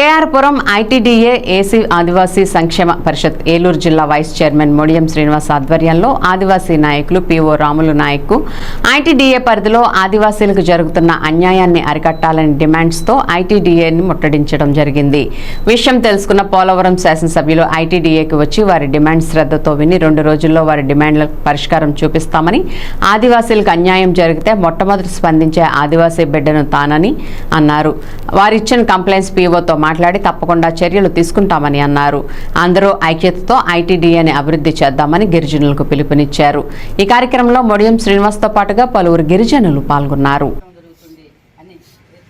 KR Puram ITDA AC ఆదివాసీ సంక్షేమ పరిషత్ ఏలూరు జిల్లా vice chairman Modiyam Srinivas ఆధ్వర్యంలో ఆదివాసీ నాయకులు పిఓ రాములు నాయక్ ఐటీడీఏ పరిధిలో ఆదివాసీలకు జరుగుతున్న అన్యాయాన్ని అరికట్టాలని డిమాండ్స్తో ఐటీడీఏని ముట్టడించడం జరిగింది. విషయం తెలుసుకున్న పోలవరం శాసనసభ్యులు ఐటీడీఏకి వచ్చి వారి డిమాండ్ శ్రద్ధతో విని రెండు రోజుల్లో వారి డిమాండ్లకు పరిష్కారం చూపిస్తామని ఆదివాసీలకు అన్యాయం జరిగితే మొట్టమొదటి స్పందించే ఆదివాసీ బిడ్డను తానని అన్నారు. వారిచ్చిన కంప్లైంట్స్ పీఓతో మాట్లాడి తప్పకుండా చర్యలు తీసుకుంటామని అన్నారు. అందరూ ఐక్యతతో ఐటీడీఏని అభివృద్ధి చేద్దామని గిరిజనులకు పిలుపునిచ్చారు. ఈ కార్యక్రమంలో మొడియం శ్రీనివాస్తో పాటుగా పలువురు గిరిజనులు పాల్గొన్నారు. జరుగుతుంది అని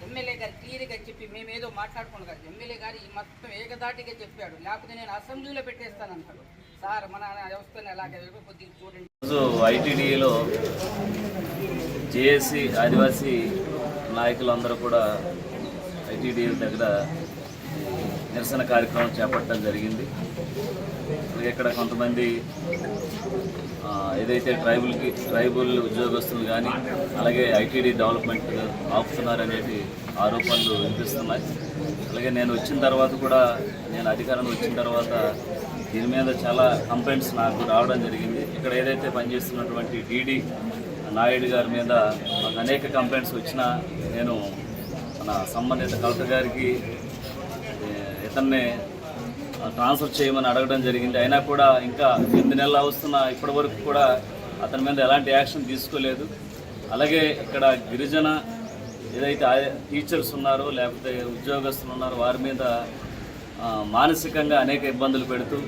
ఎమ్మెల్యే గారు క్లియర్గా చెప్పి మేమేదో మాట్లాడుకున్నాం కదా. ఎమ్మెల్యే గారు ఈ మొత్తం ఏకదాటిగా చెప్పాడు. లేకపోతే నేను అసెంబ్లీలో పెట్టేస్తానంటాడు సార్ మన వ్యవస్థను ఎలాగ కొద్దిగా చూడండి. రోజు ఐటీడీలో జేఏసీ ఆదివాసీ నాయకులందరూ కూడా ఐటీడీఏ దగ్గర నిరసన కార్యక్రమం చేపట్టడం జరిగింది. అలాగే ఇక్కడ కొంతమంది ఏదైతే ట్రైబుల్కి ట్రైబుల్ ఉద్యోగస్తులు కానీ అలాగే ఐటీడీ డెవలప్మెంట్ ఆపుతున్నారనేది ఆరోపణలు వినిపిస్తున్నాయి. అలాగే నేను వచ్చిన తర్వాత కూడా నేను అధికారం వచ్చిన తర్వాత దీని మీద చాలా కంప్లైంట్స్ నాకు రావడం జరిగింది. ఇక్కడ ఏదైతే పనిచేస్తున్నటువంటి డీడీ నాయుడు గారి మీద అనేక కంప్లైంట్స్ వచ్చినా నేను మన సంబంధిత కలెక్టర్ గారికి ఇతన్ని ట్రాన్స్ఫర్ చేయమని అడగడం జరిగింది. అయినా కూడా ఇంకా ఎనిమిది నెలలు వస్తున్న ఇప్పటి వరకు కూడా అతని మీద ఎలాంటి యాక్షన్ తీసుకోలేదు. అలాగే ఇక్కడ గిరిజన ఏదైతే టీచర్స్ ఉన్నారో లేకపోతే ఉద్యోగస్తులు ఉన్నారో వారి మీద మానసికంగా అనేక ఇబ్బందులు పెడుతూ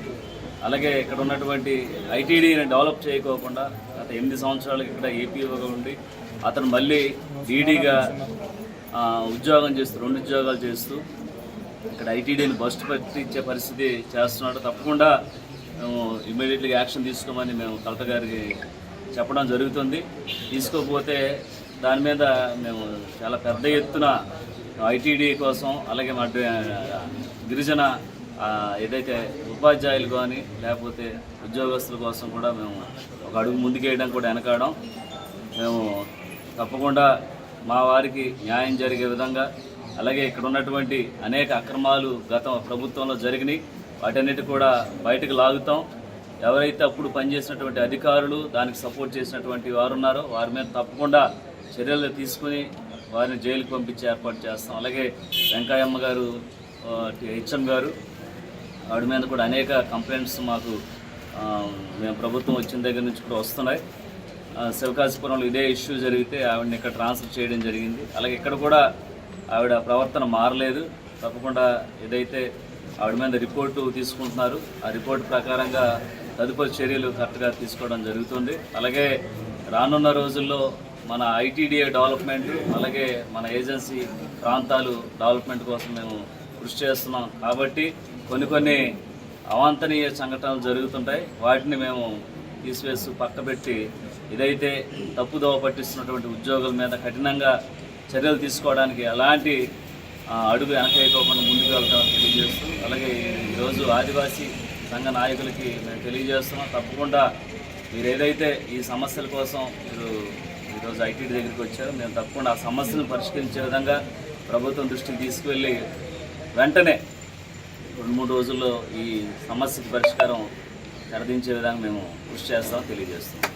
అలాగే ఇక్కడ ఉన్నటువంటి ఐటీడీని డెవలప్ చేయకోకుండా గత ఎనిమిది సంవత్సరాలకు ఇక్కడ ఏపీఓగా ఉండి అతను మళ్ళీ డీడీగా ఉద్యోగం చేస్తూ రెండు ఉద్యోగాలు చేస్తూ ఇక్కడ ఐటీడీని బస్ట్ పట్టించే పరిస్థితి చేస్తున్నాడు. తప్పకుండా మేము ఇమీడియట్గా యాక్షన్ తీసుకోమని మేము కలెక్టర్ గారికి చెప్పడం జరుగుతుంది. తీసుకోకపోతే దాని మీద మేము చాలా పెద్ద ఎత్తున ఐటీడీ కోసం అలాగే మా గిరిజన ఏదైతే ఉపాధ్యాయులు కానీ లేకపోతే ఉద్యోగస్తుల కోసం కూడా మేము ఒక అడుగు ముందుకేయడం కూడా వెనకాడం. మేము తప్పకుండా మా వారికి న్యాయం జరిగే విధంగా అలాగే ఇక్కడ ఉన్నటువంటి అనేక అక్రమాలు గత ప్రభుత్వంలో జరిగినాయి. వాటన్నిటి కూడా బయటకు లాగుతాం. ఎవరైతే అప్పుడు పనిచేసినటువంటి అధికారులు దానికి సపోర్ట్ చేసినటువంటి వారు ఉన్నారో వారి మీద తప్పకుండా చర్యలు తీసుకుని వారిని జైలుకు పంపించి ఏర్పాటు చేస్తాం. అలాగే వెంకయ్యమ్మ గారు హెచ్ఎం గారు ఆవిడ మీద కూడా అనేక కంప్లైంట్స్ మాకు మేము ప్రభుత్వం వచ్చిన దగ్గర నుంచి కూడా వస్తున్నాయి. ఆ, శివకాశీపురంలో ఇదే ఇష్యూ జరిగితే ఆవిడని ఇక్కడ ట్రాన్స్ఫర్ చేయడం జరిగింది. అలాగే ఇక్కడ కూడా ఆవిడ ప్రవర్తన మారలేదు. తప్పకుండా ఏదైతే ఆవిడ మీద రిపోర్టు తీసుకుంటున్నారు ఆ రిపోర్ట్ ప్రకారంగా తదుపరి చర్యలు కరెక్ట్గా తీసుకోవడం జరుగుతుంది. అలాగే రానున్న రోజుల్లో మన ఐటీడీఏ డెవలప్మెంట్ అలాగే మన ఏజెన్సీ ప్రాంతాలు డెవలప్మెంట్ కోసం మేము కృషి చేస్తున్నాం. కాబట్టి కొన్ని కొన్ని అవాంతనీయ సంఘటనలు జరుగుతుంటాయి. వాటిని మేము తీసివేసి పక్కబెట్టి ఇదైతే తప్పుదోవ పట్టిస్తున్నటువంటి ఉద్యోగుల మీద కఠినంగా చర్యలు తీసుకోవడానికి ఎలాంటి అడుగు వెనకేయకోకుండా ముందుకు వెళ్తామని తెలియజేస్తూ అలాగే ఈరోజు ఆదివాసీ సంఘ నాయకులకి మేము తెలియజేస్తున్నాం. తప్పకుండా మీరు ఏదైతే ఈ సమస్యల కోసం మీరు ఈరోజు ఐటీ దగ్గరికి వచ్చారో మేము తప్పకుండా ఆ సమస్యను పరిష్కరించే విధంగా ప్రభుత్వం దృష్టికి తీసుకువెళ్ళి వెంటనే రెండు మూడు రోజుల్లో ఈ సమస్యకి పరిష్కారం తెరదించే విధంగా మేము కృషి చేస్తామని తెలియజేస్తున్నాం.